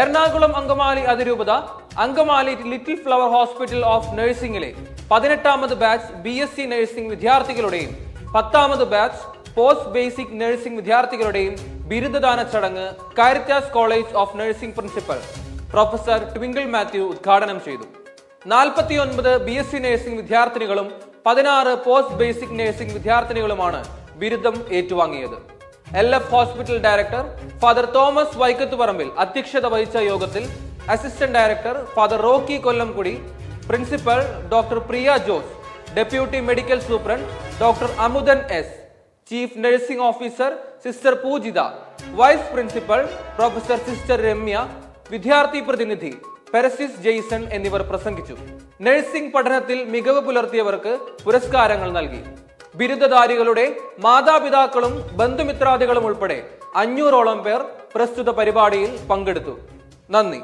എറണാകുളം അങ്കമാലി അതിരൂപത Angamaly little flower hospital of നഴ്സിംഗിലെ പതിനെട്ടാമത് batch B S C nursing വിദ്യാർത്ഥികളുടെയും പത്താമത് ബാച്ച് പോസ്റ്റ് ബേസിക് നഴ്സിംഗ് വിദ്യാർത്ഥികളുടെയും ബിരുദദാന ചടങ്ങ് Caritas college of nursing principal professor Twinkle Mathew ഉദ്ഘാടനം ചെയ്തു. നാൽപ്പത്തിയൊൻപത് ബി എസ് സി നഴ്സിംഗ് വിദ്യാർത്ഥിനികളും പതിനാറ് പോസ്റ്റ് ബേസിക് നഴ്സിംഗ് വിദ്യാർത്ഥിനികളുമാണ് ബിരുദം ഏറ്റുവാങ്ങിയത്. L F hospital director father Thomas Vaikathuparambil അധ്യക്ഷത വഹിച്ച യോഗത്തിൽ assistant director father Rocky Kollamkudy principal doctor Priya Jose deputy medical superintendent doctor Amudhan S chief nursing officer sister Poojitha vice principal professor sister Ramya വിദ്യാർത്ഥി പ്രതിനിധി പെരസിസ് Jason എന്നിവർ പ്രസംഗിച്ചു. Nursing പഠനത്തിൽ മികവ് പുലർത്തിയവർക്ക് പുരസ്കാരങ്ങൾ നൽകി. ബിരുദധാരികളുടെ മാതാപിതാക്കളും ബന്ധുമിത്രാദികളും ഉൾപ്പെടെ അഞ്ഞൂറോളം പേർ പ്രസ്തുത പരിപാടിയിൽ പങ്കെടുത്തു. നന്ദി.